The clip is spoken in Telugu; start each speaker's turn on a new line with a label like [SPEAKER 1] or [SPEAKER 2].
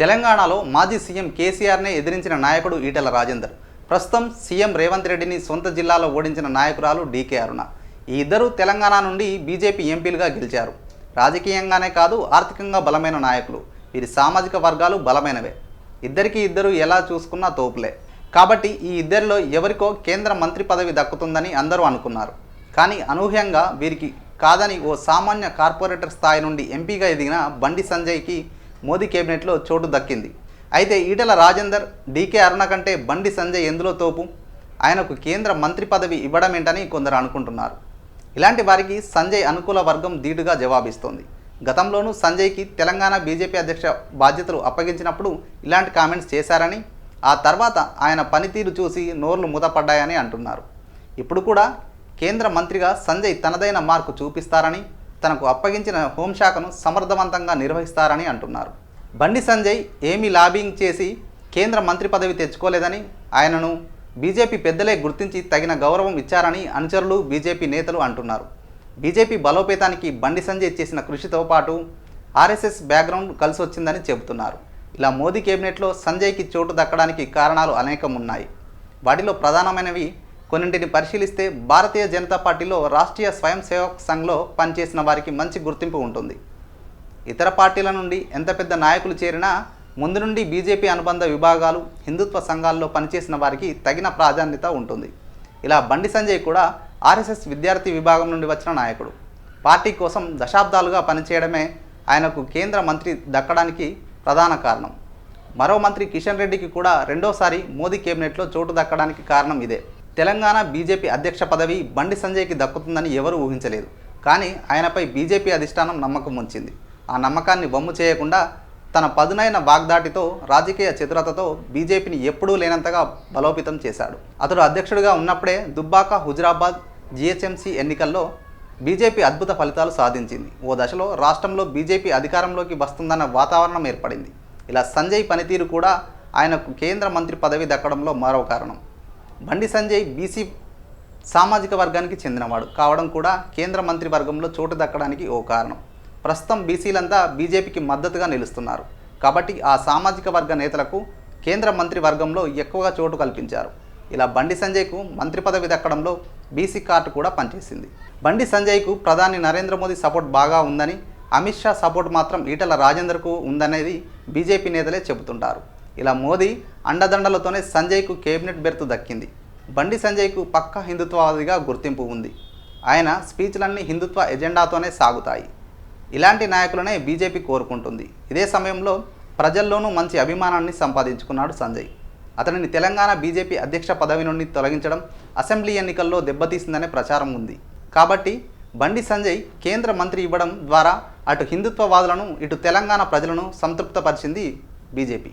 [SPEAKER 1] తెలంగాణలో మాజీ సీఎం కేసీఆర్నే ఎదిరించిన నాయకుడు ఈటెల రాజేందర్. ప్రస్తుతం సీఎం రేవంత్ రెడ్డిని సొంత జిల్లాలో ఓడించిన నాయకురాలు డీకే అరుణ. ఈ ఇద్దరు తెలంగాణ నుండి బీజేపీ ఎంపీలుగా గెలిచారు. రాజకీయంగానే కాదు ఆర్థికంగా బలమైన నాయకులు. వీరి సామాజిక వర్గాలు బలమైనవే. ఇద్దరికి ఇద్దరు ఎలా చూసుకున్నా తోపులే. కాబట్టి ఈ ఇద్దరిలో ఎవరికో కేంద్ర మంత్రి పదవి దక్కుతుందని అందరూ అనుకున్నారు. కానీ అనూహ్యంగా వీరికి కాదని ఓ సామాన్య కార్పొరేటర్ స్థాయి నుండి ఎంపీగా ఎదిగిన బండి సంజయ్కి కేబినెట్లో చోటు దక్కింది. అయితే ఈటల రాజేందర్ డీకే అరుణ కంటే బండి సంజయ్ ఎందులో తోపు? ఆయనకు కేంద్ర మంత్రి పదవి ఇవ్వడమేంటని కొందరు అనుకుంటున్నారు. ఇలాంటి వారికి సంజయ్ అనుకూల వర్గం ధీటుగా జవాబిస్తోంది. గతంలోనూ సంజయ్కి తెలంగాణ బీజేపీ అధ్యక్ష బాధ్యతలు అప్పగించినప్పుడు ఇలాంటి కామెంట్స్ చేశారని ఆ తర్వాత ఆయన పనితీరు చూసి నోర్లు మూతపడ్డాయని అంటున్నారు. ఇప్పుడు కూడా కేంద్ర మంత్రిగా సంజయ్ తనదైన మార్కు చూపిస్తారని తనకు అప్పగించిన హోంశాఖను సమర్థవంతంగా నిర్వహిస్తారని అంటున్నారు. బండి సంజయ్ ఏమీ లాబింగ్ చేసి కేంద్ర మంత్రి పదవి తెచ్చుకోలేదని ఆయనను బీజేపీ పెద్దలే గుర్తించి తగిన గౌరవం ఇచ్చారని అనుచరులు బీజేపీ నేతలు అంటున్నారు. బీజేపీ బలోపేతానికి బండి సంజయ్ చేసిన కృషితో పాటు ఆర్ఎస్ఎస్ బ్యాక్గ్రౌండ్ కలిసి వచ్చిందని చెబుతున్నారు. ఇలా మోదీ కేబినెట్లో సంజయ్కి చోటు దక్కడానికి కారణాలు అనేకం ఉన్నాయి వాటిలో ప్రధానమైనవి కొన్నింటిని పరిశీలిస్తే భారతీయ జనతా పార్టీలో రాష్ట్రీయ స్వయం సేవక్ సంఘ్లో పనిచేసిన వారికి మంచి గుర్తింపు ఉంటుంది. ఇతర పార్టీల నుండి ఎంత పెద్ద నాయకులు చేరినా ముందు నుండి బీజేపీ అనుబంధ విభాగాలు హిందుత్వ సంఘాల్లో పనిచేసిన వారికి తగిన ప్రాధాన్యత ఉంటుంది. ఇలా బండి సంజయ్ కూడా ఆర్ఎస్ఎస్ విద్యార్థి విభాగం నుండి వచ్చిన నాయకుడు. పార్టీ కోసం దశాబ్దాలుగా పనిచేయడమే ఆయనకు కేంద్ర మంత్రి దక్కడానికి ప్రధాన కారణం. మరో మంత్రి కిషన్ రెడ్డికి కూడా రెండోసారి మోదీ కేబినెట్లో చోటు దక్కడానికి కారణం ఇదే. తెలంగాణ బీజేపీ అధ్యక్ష పదవి బండి సంజయ్కి దక్కుతుందని ఎవరూ ఊహించలేదు. కానీ ఆయనపై బీజేపీ అధిష్టానం నమ్మకం ఉంచింది. ఆ నమ్మకాన్ని వమ్ము చేయకుండా తన పదునైన వాగ్దాటితో రాజకీయ చతురతతో బీజేపీని ఎప్పుడూ లేనంతగా బలోపేతం చేశాడు. అతడు అధ్యక్షుడిగా ఉన్నప్పుడే దుబ్బాక హుజరాబాద్ జిహెచ్ఎంసీ ఎన్నికల్లో బీజేపీ అద్భుత ఫలితాలు సాధించింది. ఓ దశలో రాష్ట్రంలో బీజేపీ అధికారంలోకి వస్తుందన్న వాతావరణం ఏర్పడింది. ఇలా సంజయ్ పనితీరు కూడా ఆయనకు కేంద్ర మంత్రి పదవి దక్కడంలో మరో కారణం. బండి సంజయ్ బీసీ సామాజిక వర్గానికి చెందినవాడు. కావడం కూడా కేంద్ర మంత్రి వర్గంలో చోటు దక్కడానికి ఓ కారణం. ప్రస్తుతం బీసీలంతా బీజేపీకి మద్దతుగా నిలుస్తున్నారు. కాబట్టి ఆ సామాజిక వర్గ నేతలకు కేంద్ర మంత్రి వర్గంలో ఎక్కువగా చోటు కల్పించారు. ఇలా బండి సంజయ్కు మంత్రి పదవి దక్కడంలో బీసీ కార్డు కూడా పనిచేసింది. బండి సంజయ్కు ప్రధాని నరేంద్ర మోదీ సపోర్ట్ బాగా ఉందని అమిత్ షా సపోర్ట్ మాత్రం ఈటల రాజేందర్కు ఉందనేది బీజేపీ నేతలే చెబుతుంటారు. ఇలా మోదీ అండదండలతోనే సంజయ్కు కేబినెట్ బెర్త్ దక్కింది. బండి సంజయ్కు పక్క హిందుత్వవాదిగా గుర్తింపు ఉంది. ఆయన స్పీచ్లన్నీ హిందుత్వ ఎజెండాతోనే సాగుతాయి. ఇలాంటి నాయకులనే బీజేపీ కోరుకుంటుంది. ఇదే సమయంలో ప్రజల్లోనూ మంచి అభిమానాన్ని సంపాదించుకున్నాడు సంజయ్. అతనిని తెలంగాణ బీజేపీ అధ్యక్ష పదవి నుండి తొలగించడం అసెంబ్లీ ఎన్నికల్లో దెబ్బతీసిందనే ప్రచారం ఉంది. కాబట్టి బండి సంజయ్ కేంద్ర మంత్రి ఇవ్వడం ద్వారా అటు హిందుత్వవాదులను ఇటు తెలంగాణ ప్రజలను సంతృప్తపరిచింది బీజేపీ.